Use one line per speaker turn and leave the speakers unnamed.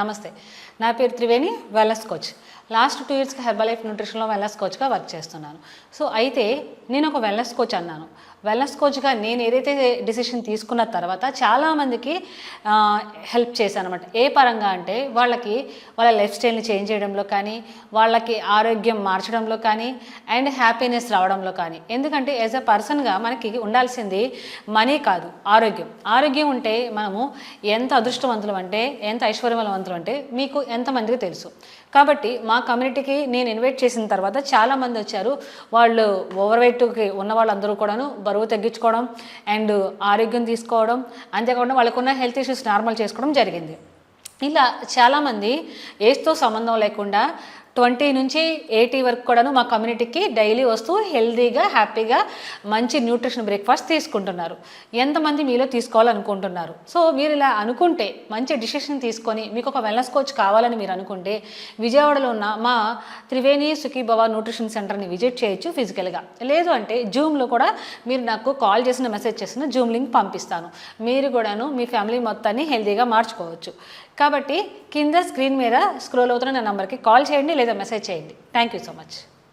నమస్తే. నా పేరు Triveni wellness coach last two ఇయర్స్కి హెర్బల్ లైఫ్ న్యూట్రిషన్లో వెల్లస్ కోచ్గా వర్క్ చేస్తున్నాను. సో అయితే నేను ఒక వెల్నెస్ కోచ్ అన్నాను. వెల్నెస్ కోచ్గా నేను ఏదైతే డిసిషన్ తీసుకున్న తర్వాత చాలామందికి హెల్ప్ చేశాను అనమాట ఏ పరంగా అంటే వాళ్ళకి వాళ్ళ లైఫ్ స్టైల్ని చేంజ్ చేయడంలో కానీ వాళ్ళకి ఆరోగ్యం మార్చడంలో కానీ అండ్ హ్యాపీనెస్ రావడంలో కానీ. ఎందుకంటే యాజ్ అ పర్సన్గా మనకి ఉండాల్సింది మనీ కాదు ఆరోగ్యం. ఆరోగ్యం ఉంటే మనము ఎంత అదృష్టవంతులం అంటే ఎంత ఐశ్వర్యవంతులం అంటే మీకు ఎంతమందికి తెలుసు. కాబట్టి మా కమ్యూనిటీకి నేను ఇన్వైట్ చేసిన తర్వాత చాలామంది వచ్చారు. వాళ్ళు ఓవర్ వెయిట్కి ఉన్న వాళ్ళందరూ కూడాను బరువు తగ్గించుకోవడం అండ్ ఆరోగ్యం తీసుకోవడం అంతేకాకుండా వాళ్ళకున్న హెల్త్ ఇష్యూస్ నార్మల్ చేసుకోవడం జరిగింది. ఇలా చాలామంది ఏజ్తో సంబంధం లేకుండా ట్వంటీ నుంచి ఎయిటీ వరకు కూడాను మా కమ్యూనిటీకి డైలీ వస్తూ హెల్తీగా హ్యాపీగా మంచి న్యూట్రిషన్ బ్రేక్ఫాస్ట్ తీసుకుంటున్నారు. ఎంతమంది మీలో తీసుకోవాలనుకుంటున్నారు? సో మీరు ఇలా అనుకుంటే మంచి డిసిషన్ తీసుకొని మీకు ఒక వెల్నెస్ కోచ్ కావాలని మీరు అనుకుంటే విజయవాడలో ఉన్న మా త్రివేణి సుఖీభవ న్యూట్రిషన్ సెంటర్ని విజిట్ చేయొచ్చు ఫిజికల్గా. లేదు అంటే జూమ్లో కూడా మీరు నాకు కాల్ చేసిన మెసేజ్ చేసిన జూమ్ లింక్ పంపిస్తాను. మీరు కూడాను మీ ఫ్యామిలీ మొత్తాన్ని హెల్దీగా మార్చుకోవచ్చు. కాబట్టి కింద స్క్రీన్ మీద స్క్రోల్ అవుతున్న నా నెంబర్కి కాల్ చేయండి లేదా మెసేజ్ చేయండి. Thank you so much